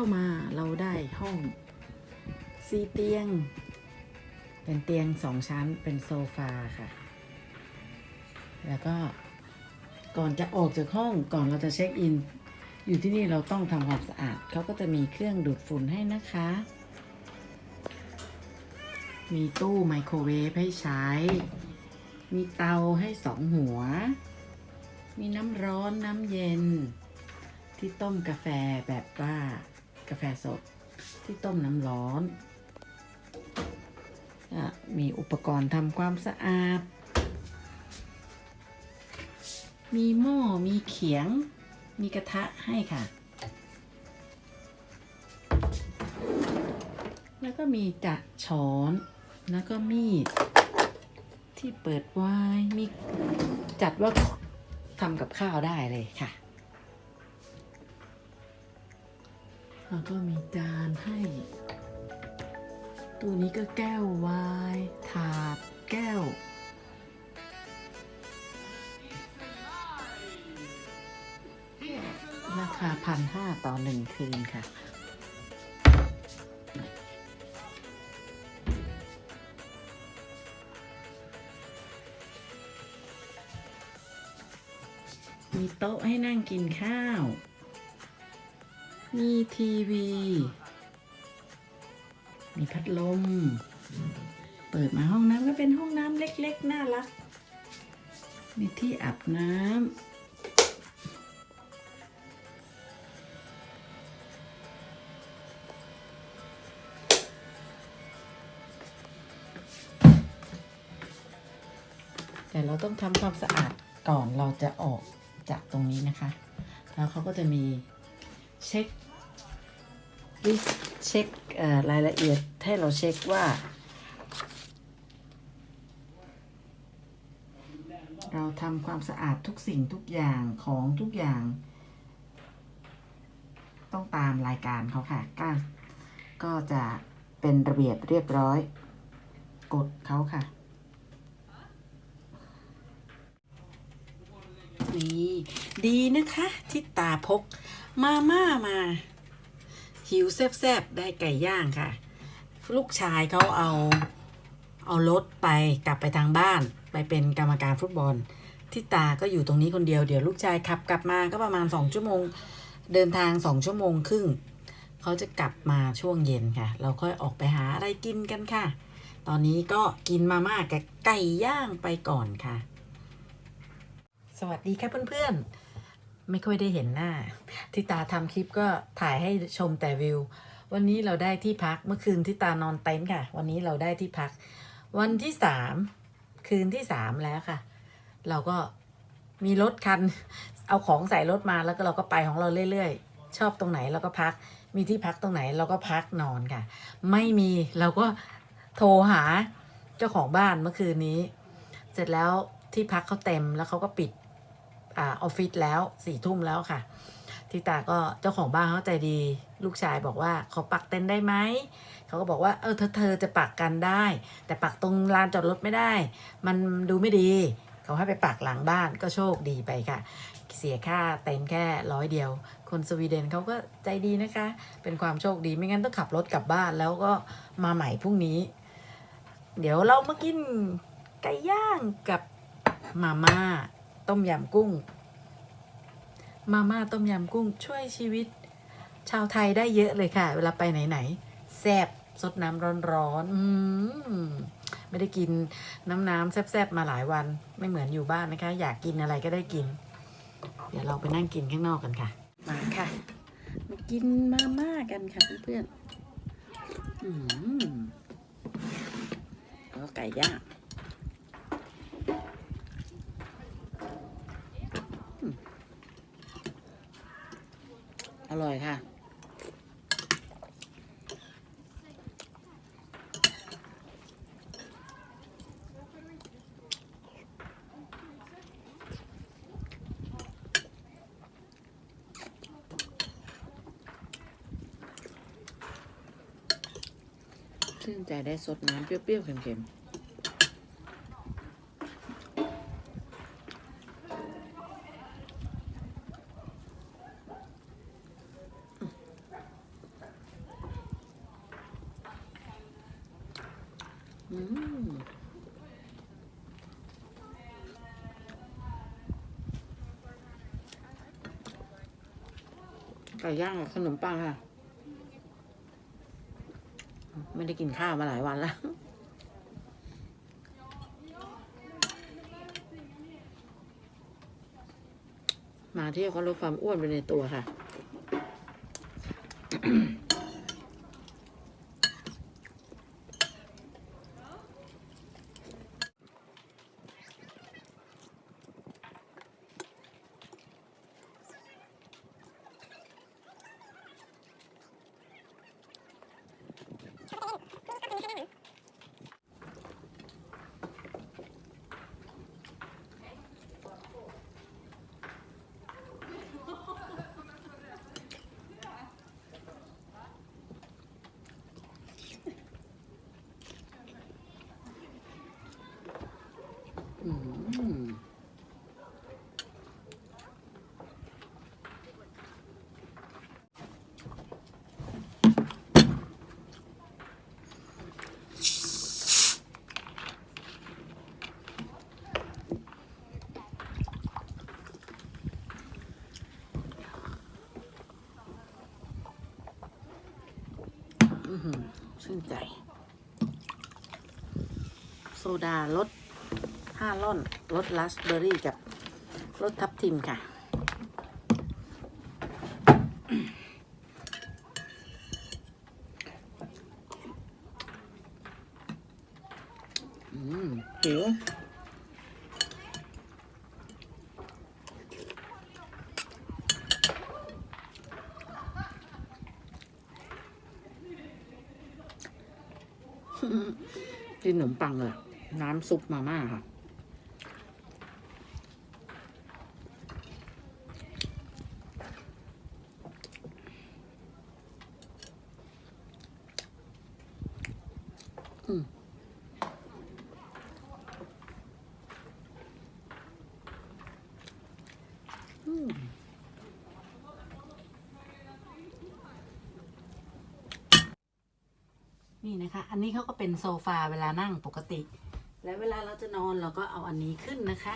เข้ามาเราได้ห้องสี่เตียง เป็นเตียงสองชั้นเป็นโซฟาค่ะ แล้วก็ก่อนจะออกจากห้องก่อนเราจะเช็คอิน อยู่ที่นี่เราต้องทำความสะอาดเขาก็จะมีเครื่องดูดฝุ่นให้นะคะ มีตู้ไมโครเวฟให้ใช้ มีเตาให้สองหัว มีน้ำร้อนน้ำเย็นที่ต้มกาแฟแบบว่า กาแฟสดที่ต้มน้ำร้อนอะมีอุปกรณ์ทำความสะอาด มีหม้อ มีเขียง มีกระทะให้ค่ะ แล้วก็มีจัดช้อน แล้วก็มีดที่เปิดไว้ มีจัดว่าทำกับข้าวได้เลยค่ะ แล้วก็มีจานให้ ตัวนี้ก็แก้วไวน์ถาด แก้ว ราคาพันห้าต่อหนึ่งคืนค่ะมีโต๊ะให้นั่งกินข้าว มีทีวี มีพัดลม เปิดมาห้องน้ำก็เป็นห้องน้ำเล็กๆ น่ารัก มีที่อาบน้ำแต่เราต้องทำความสะอาดก่อนเราจะออกจากตรงนี้นะคะ แล้วเขาก็จะมี เช็คลิสเช็ครายละเอียดให้เราเช็คว่า เราทำความสะอาดทุกสิ่งทุกอย่างของทุกอย่าง ต้องตามรายการเขาค่ะก็ก็จะเป็นระเบียบเรียบร้อย กดเขาค่ะ นี่ ดีนะคะที่ตาพก มาม่ามา หิวแซบๆ ได้ไก่ย่างค่ะ ลูกชายเขาเอาเอารถไปกลับไปทางบ้าน ไปเป็นกรรมการฟุตบอลที่ตาก็อยู่ตรงนี้คนเดียวเดี๋ยวลูกชายขับกลับมาก็ประมาณสองชั่วโมง เดินทางสองชั่วโมงครึ่งเขาจะกลับมาช่วงเย็นค่ะ เราค่อยออกไปหาอะไรกินกันค่ะ ตอนนี้ก็กินมาม่ากับไก่ย่างไปก่อนค่ะ สวัสดีครับเพื่อนๆ ไม่ค่อยได้เห็นหน้า ที่ตาทำคลิปก็ถ่ายให้ชมแต่วิว วันนี้เราได้ที่พักเมื่อคืนที่ตานอนเต็นท์ค่ะ วันนี้เราได้ที่พัก วันที่สามคืนที่สามแล้วค่ะ เราก็มีรถคัน เอาของใส่รถมาแล้วก็เราก็ไปของเราเรื่อยๆ ชอบตรงไหนเราก็พัก มีที่พักตรงไหนเราก็พักนอนค่ะ ไม่มีเราก็โทรหาเจ้าของบ้านเมื่อคืนนี้ เสร็จแล้วที่พักเขาเต็มแล้วเขาก็ปิด ออฟฟิศแล้วสี่ทุ่มแล้วค่ะที่ตาก็เจ้าของบ้านเขาใจดี ลูกชายบอกว่าขอปักเต็นได้ไหมเขาก็บอกว่าเออเธอเธอจะปักกันได้ แต่ปักตรงลานจอดรถไม่ได้ มันดูไม่ดี เขาให้ไปปักหลังบ้านก็โชคดีไปค่ะ เสียค่าเต็นแค่ร้อยเดียว คนสวีเดนเขาก็ใจดีนะคะ เป็นความโชคดีไม่งั้นต้องขับรถกลับบ้านแล้วก็มาใหม่พรุ่งนี้ เดี๋ยวเรามากินไก่ย่างกับมาม่า ต้มยำกุ้ง มาม่าต้มยำกุ้งช่วยชีวิต ชาวไทยได้เยอะเลยค่ะ เวลาไปไหนๆแซบสดน้ำร้อนๆอืมไม่ได้กินน้ำๆแซบๆมาหลายวัน ไม่เหมือนอยู่บ้านนะคะ อยากกินอะไรก็ได้กิน เดี๋ยวเราไปนั่งกินข้างนอกกันค่ะ มาค่ะ มากินมาม่ากันค่ะเพื่อนๆอืมแล้วก็ไก่ย่าง อร่อยค่ะ ชื่นใจได้สดน้ำเปรี้ยวๆเค็มอืม ไก่ย่างกับขนมปังค่ะ ไม่ได้กินข้าวมาหลายวันแล้วมาเที่ยวก็ลดความอ้วนไปในตัวค่ะ อืมอื้อหือ ชื่นใจ โซดารสห้าล่อนรสราสเบอร์รี่กับรสทับทิมค่ะ อืมหิว กินขนมปังเลย น้ำซุปมาม่าค่ะ อืมอืม นี่นะคะ อันนี้เขาก็เป็นโซฟาเวลานั่งปกติ แล้วเวลาเราจะนอนเราก็เอาอันนี้ขึ้นนะคะ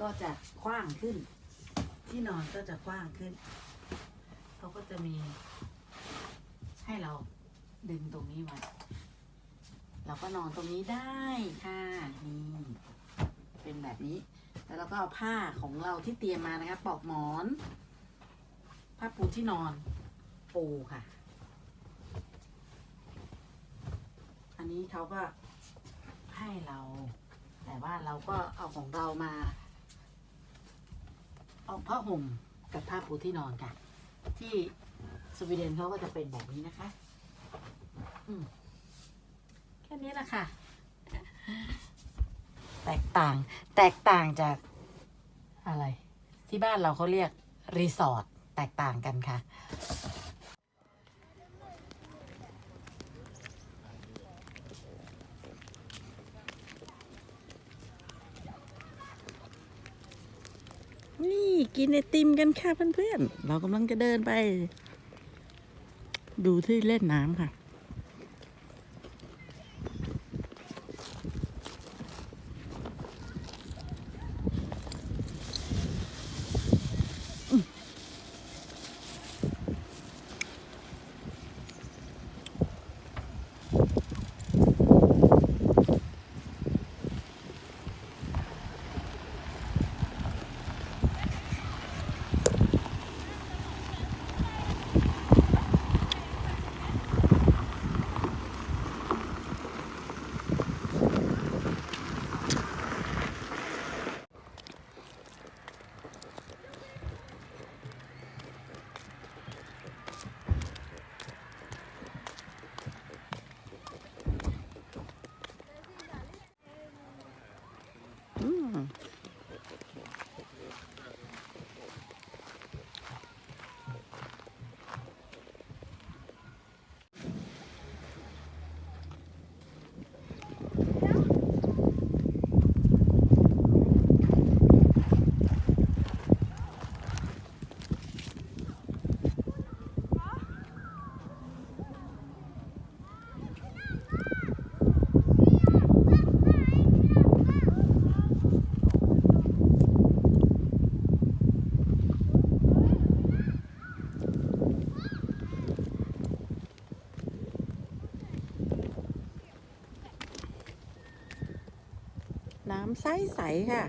ก็จะกว้างขึ้น ที่นอนก็จะกว้างขึ้นเขาก็จะมี ให้เราดึงตรงนี้ไว้เราก็นอนตรงนี้ได้ค่ะนี่เป็นแบบนี้ แล้วเราก็เอาผ้าของเราที่เตรียมมานะคะปลอกหมอน ผ้าปูที่นอนปูค่ะ นี้เขาก็ให้เรา แต่ว่าเราก็เอาของเรามา เอาผ้าห่มกับผ้าปูที่นอนค่ะ ที่สวีเดนเขาก็จะเป็นแบบนี้นะคะ อืมแค่นี้แหละค่ะ แตกต่าง แตกต่างจากอะไร ที่บ้านเราเขาเรียกรีสอร์ทแตกต่างกันค่ะ นี่ กินไอติมกันค่ะเพื่อนๆ เรากำลังจะเดินไป ดูที่เล่นน้ำค่ะ อ น้ำใสๆค่ะ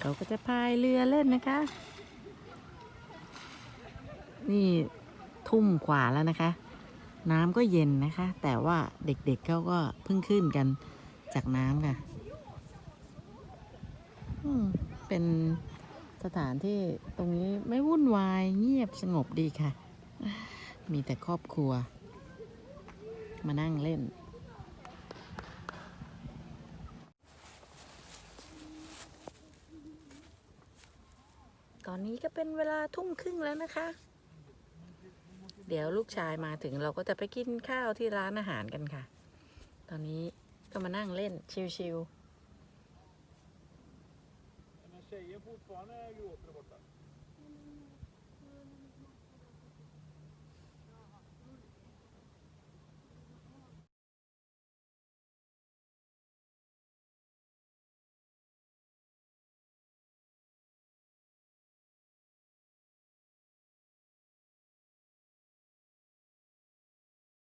เขาก็จะพายเรือเล่นนะคะ นี่ทุ่มกว่าแล้วนะคะ น้ำก็เย็นนะคะ แต่ว่าเด็กๆเขาก็เพิ่งขึ้นกันจากน้ำค่ะเป็นสถานที่ตรงนี้ไม่วุ่นวายเงียบสงบดีค่ะ มีแต่ครอบครัว มานั่งเล่น ตอ นี้ก็เป็นเวลาทุ่มครึ่งแล้วนะคะ เดี๋ยวลูกชายมาถึงเราก็จะไปกินข้าวที่ร้านอาหารกันค่ะ ตอนนี้ก็มานั่งเล่นชิวๆ